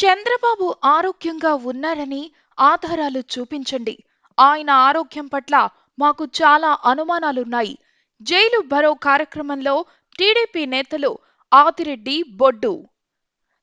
చంద్రబాబు ఆరోగ్యంగా ఉన్నారని ఆధారాలు చూపించండి. ఆయన ఆరోగ్యం పట్ల మాకు చాలా అనుమానాలున్నాయి. జైలు భరో కార్యక్రమంలో టీడీపీ నేతలు ఆదిరెడ్డి బొడ్డు.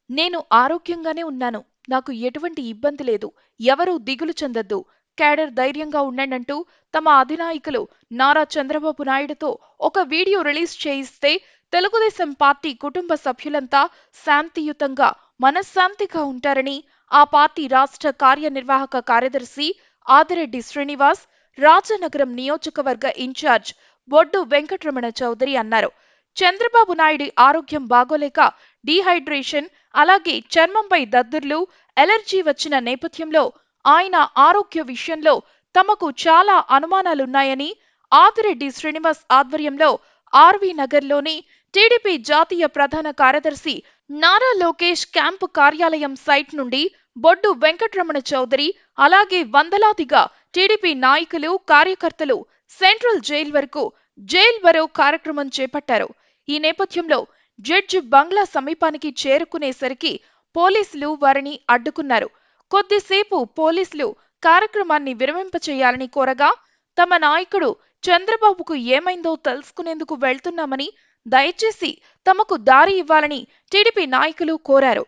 నేను ఆరోగ్యంగానే ఉన్నాను. నాకు ఎటువంటి ఇబ్బంది లేదు. ఎవరూ దిగులు చెందద్దు. కేడర్ ధైర్యంగా ఉండండంటూ తమ అధినాయకులు నారా చంద్రబాబు నాయుడుతో ఒక వీడియో రిలీజ్ చేయిస్తే తెలుగుదేశం పార్టీ కుటుంబ సభ్యులంతా శాంతియుతంగా మనశ్శాంతిగా ఉంటారని ఆ పార్టీ రాష్ట్ర కార్యనిర్వాహక కార్యదర్శి ఆదిరెడ్డి శ్రీనివాస్ రాజనగరం నియోజకవర్గ ఇన్ఛార్జ్ బొడ్డు వెంకటరమణ చౌదరి అన్నారు. చంద్రబాబు నాయుడి ఆరోగ్యం బాగోలేక డీహైడ్రేషన్ అలాగే చర్మంపై దద్దుర్లు ఎలర్జీ వచ్చిన నేపథ్యంలో ఆయన ఆరోగ్య విషయంలో తమకు చాలా అనుమానాలున్నాయని ఆదిరెడ్డి శ్రీనివాస్ ఆధ్వర్యంలో ఆర్వీ నగర్లోని టీడీపీ జాతీయ ప్రధాన కార్యదర్శి నారా లోకేష్ క్యాంపు కార్యాలయం సైట్ నుండి బొడ్డు వెంకటరమణ చౌదరి అలాగే వందలాదిగా టీడీపీ నాయకులు కార్యకర్తలు సెంట్రల్ జైల్ వరకు జైల్ బరో కార్యక్రమం చేపట్టారు. ఈ నేపథ్యంలో జడ్జి బంగ్లా సమీపానికి చేరుకునేసరికి పోలీసులు వారిని అడ్డుకున్నారు. కొద్దిసేపు పోలీసులు కార్యక్రమాన్ని విరమింపచేయాలని కోరగా తమ నాయకుడు చంద్రబాబుకు ఏమైందో తెలుసుకునేందుకు వెళ్తున్నామని దయచేసి తమకు దారి ఇవ్వాలని టీడీపీ నాయకులు కోరారు.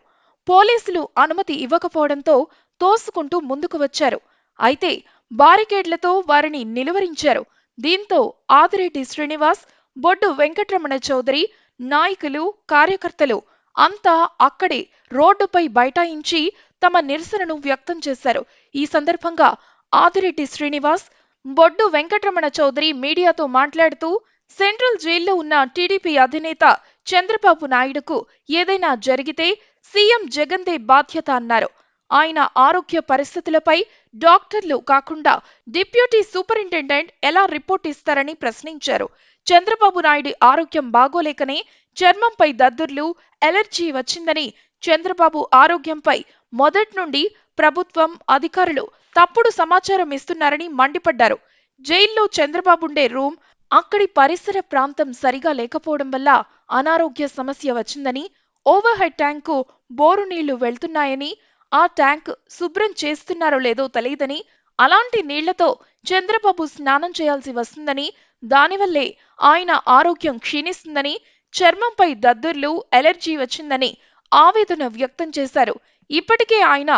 పోలీసులు అనుమతి ఇవ్వకపోవడంతో తోసుకుంటూ ముందుకు వచ్చారు. అయితే బారికేడ్లతో వారిని నిలువరించారు. దీంతో ఆదిరెడ్డి శ్రీనివాస్ బొడ్డు వెంకటరమణ చౌదరి నాయకులు కార్యకర్తలు అంతా అక్కడే రోడ్డుపై బైఠాయించి తమ నిరసనను వ్యక్తం చేశారు. ఈ సందర్భంగా ఆదిరెడ్డి శ్రీనివాస్ బొడ్డు వెంకటరమణ చౌదరి మీడియాతో మాట్లాడుతూ సెంట్రల్ జైల్లో ఉన్న టీడీపీ అధినేత చంద్రబాబు నాయుడుకు ఏదైనా జరిగితే సీఎం జగన్దే బాధ్యత అన్నారు. ఆయన ఆరోగ్య పరిస్థితులపై డాక్టర్లు కాకుండా డిప్యూటీ సూపరింటెండెంట్ ఎలా రిపోర్ట్ ఇస్తారని ప్రశ్నించారు. చంద్రబాబు నాయుడి ఆరోగ్యం బాగోలేకనే చర్మంపై దద్దుర్లు ఎలర్జీ వచ్చిందని చంద్రబాబు ఆరోగ్యంపై మొదటి నుండి ప్రభుత్వం అధికారులు తప్పుడు సమాచారం ఇస్తున్నారని మండిపడ్డారు. జైల్లో చంద్రబాబుండే రూమ్ అక్కడి పరిసర ప్రాంతం సరిగా లేకపోవడం వల్ల అనారోగ్య సమస్య వచ్చిందని ఓవర్ హెడ్ ట్యాంకు బోరు నీళ్ళు వెళ్తున్నాయని ఆ ట్యాంక్ శుభ్రం చేస్తున్నారో లేదో తెలియదని అలాంటి నీళ్ళతో చంద్రబాబు స్నానం చేయాల్సి వస్తుందని దానివల్లే ఆయన ఆరోగ్యం క్షీణిస్తుందని చర్మంపై దద్దుర్లు ఎలర్జీ వచ్చిందని ఆవేదన వ్యక్తం చేశారు. ఇప్పటికే ఆయన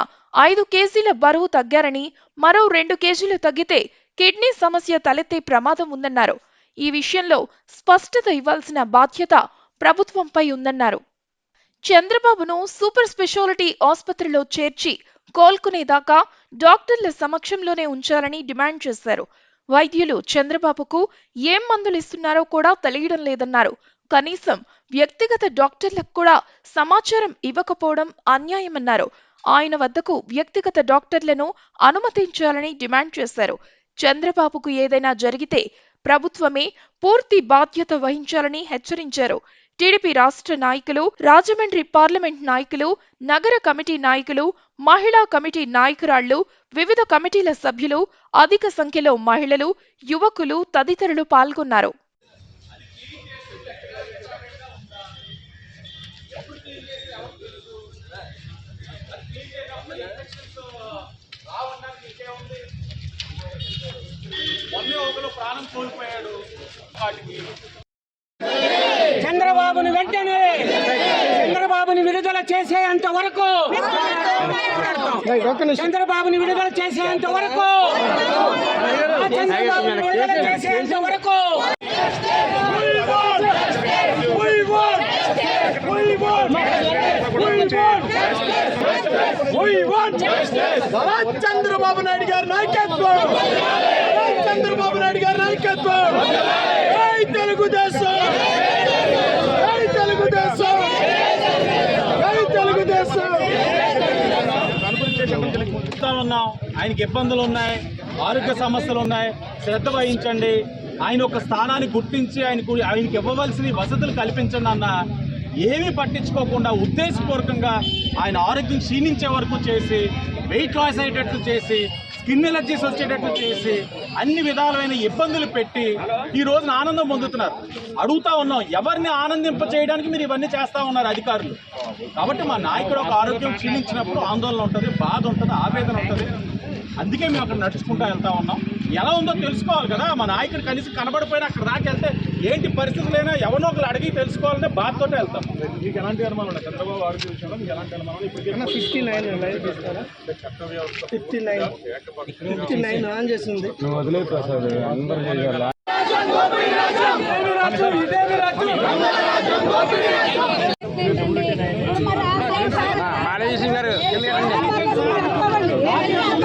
ఐదు కేజీల బరువు తగ్గారని మరో రెండు కేజీలు తగ్గితే కిడ్నీ సమస్య తలెత్తే ప్రమాదం ఉందన్నారు. ఈ విషయంలో స్పష్టత ఇవ్వాల్సిన బాధ్యత ప్రభుత్వంపై ఉందన్నారు. చంద్రబాబును సూపర్ స్పెషాలిటీ ఆసుపత్రిలో చేర్చి కోలుకునేదాకా డాక్టర్ల సమక్షంలోనే ఉంచాలని డిమాండ్ చేశారు. వైద్యులు చంద్రబాబుకు ఏం మందులు ఇస్తున్నారో కూడా తెలియడం లేదన్నారు. కనీసం వ్యక్తిగత డాక్టర్లకు కూడా సమాచారం ఇవ్వకపోవడం అన్యాయమన్నారు. ఆయన వద్దకు వ్యక్తిగత డాక్టర్లను అనుమతించాలని డిమాండ్ చేశారు. చంద్రబాబుకు ఏదైనా జరిగితే ప్రభుత్వమే పూర్తి బాధ్యత వహించాలని హెచ్చరించారు టీడీపీ రాష్ట్ర నాయకులు రాజమండ్రి పార్లమెంట్ నాయకులు నగర కమిటీ నాయకులు మహిళా కమిటీ నాయకురాళ్ళు వివిధ కమిటీల సభ్యులు అధిక సంఖ్యలో మహిళలు యువకులు తదితరులు పాల్గొన్నారు మొన్నే ఒకరు ప్రాణం కోల్పోయాడు. వాటికి చంద్రబాబుని వెంటనే చంద్రబాబుని విడుదల చేసేంత వరకు చంద్రబాబుని విడుదల చేసేంత వరకు చంద్రబాబుని విడుదల చేసేంత వరకు చంద్రబాబు నాయుడు గారి నాయకత్వం చంద్రబాబు నాయుడు గారి నాయకత్వం తెలుగుదేశం తెలుగుదేశం తెలుగుదేశం ఉన్నాం. ఆయనకి ఇబ్బందులు ఉన్నాయి ఆరోగ్య సమస్యలు ఉన్నాయి. శ్రద్ధ వహించండి. ఆయన ఒక స్థానాన్ని గుర్తించి ఆయనకు ఆయనకి ఇవ్వవలసిన వసతులు కల్పించండి అన్న ఏమీ పట్టించుకోకుండా ఉద్దేశపూర్వకంగా ఆయన ఆరోగ్యం క్షీణించే వరకు చేసి వెయిట్ లాస్ అయ్యేటట్లు చేసి స్కిన్ ఎలర్జీస్ వచ్చేటట్లు చేసి అన్ని విధాలైన ఇబ్బందులు పెట్టి ఈ రోజున ఆనందం పొందుతున్నారు. అడుగుతా ఉన్నాం ఎవరిని ఆనందింప చేయడానికి మీరు ఇవన్నీ చేస్తూ ఉన్నారు అధికారులు? కాబట్టి మా నాయకుడు ఒక ఆరోగ్యం క్షీణించినప్పుడు ఆందోళన ఉంటుంది బాధ ఉంటుంది ఆవేదన ఉంటుంది. అందుకే మేము అక్కడ నడుచుకుంటూ వెళ్తా ఉన్నాం. ఎలా ఉందో తెలుసుకోవాలి కదా. మా నాయకుడు కనీసం కనబడిపోయినా అక్కడ దాకా వెళ్తే ఏంటి పరిస్థితులైనా ఎవరినో ఒకరు అడిగి తెలుసుకోవాలనే బాధతోటే వెళ్తాం. మీకు ఎలాంటి అనుమానం ఉన్నాయి చంద్రబాబు ఆరోగ్య విషయంలో మీకు ఎలాంటి అనుమానం ఇప్పటికే fifty nine fifty nine fifty nine on చేసింది. వదిలే ప్రసాద్ అందరూ చేయాలి రాధా గారు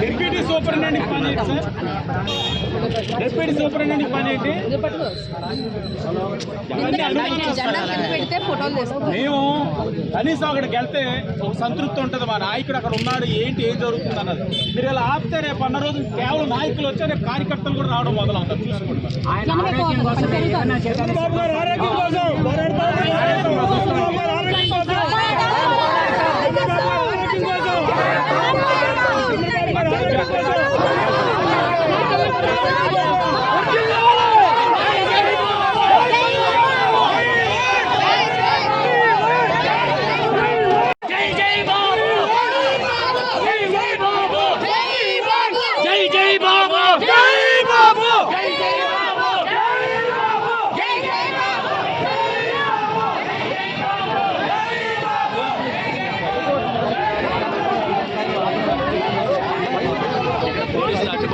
డిప్యూటీ సూపరింటెండెంట్ పని ఏంటి సార్. డిప్యూటీ సూపరింటెండెంట్ పని ఏంటి మేము కనీసం అక్కడికి వెళ్తే ఒక సంతృప్తి ఉంటుంది. మా నాయకుడు అక్కడ ఉన్నాడు. ఏంటి ఏం జరుగుతుంది అన్నది. మీరు ఇలా ఆపితే రేపు అన్న రోజు కేవలం నాయకులు వచ్చి రేపు కార్యకర్తలు కూడా రావడం మొదలవుతారు చూసుకోండి చంద్రబాబు గారు ఆరోగ్యం కోసం పోరాడతాం. చంద్రబాబు గారు ఆరోగ్యం కోసం చంద్రబాబు గారు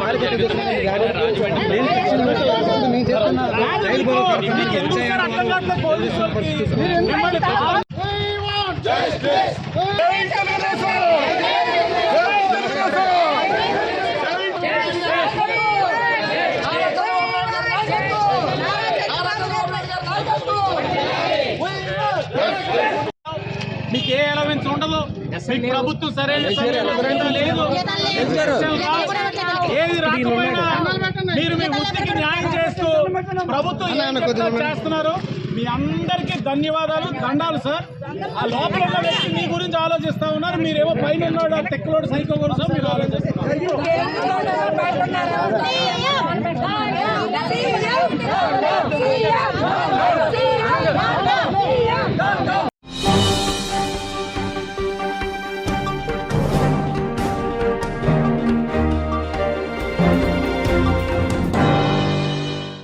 ఆరోగ్యం కోసం చంద్రబాబు గారు ఆరోగ్యం కోసం మీకు ఎందుకు సార్ అర్థం కావట్లేదు పోలీసు వాళ్ళకి? మిమ్మల్ని మీకు ఏ అలవెన్స్ ఉండదు. మీకు ప్రభుత్వం సరైన లేదు. ఏది రాకపోయినా మీరు మీ వృత్తికి న్యాయం చేస్తూ ప్రభుత్వం చేస్తున్నారు మీ అందరికీ ధన్యవాదాలు దండాలు సార్. ఆ లోపల ఉన్న వ్యక్తి మీ గురించి ఆలోచిస్తా ఉన్నారు. మీరేమో పైన ఉన్నాడు ఆ తెక్కలోడు సైకో గురించి మీరు ఆలోచిస్తున్నారు.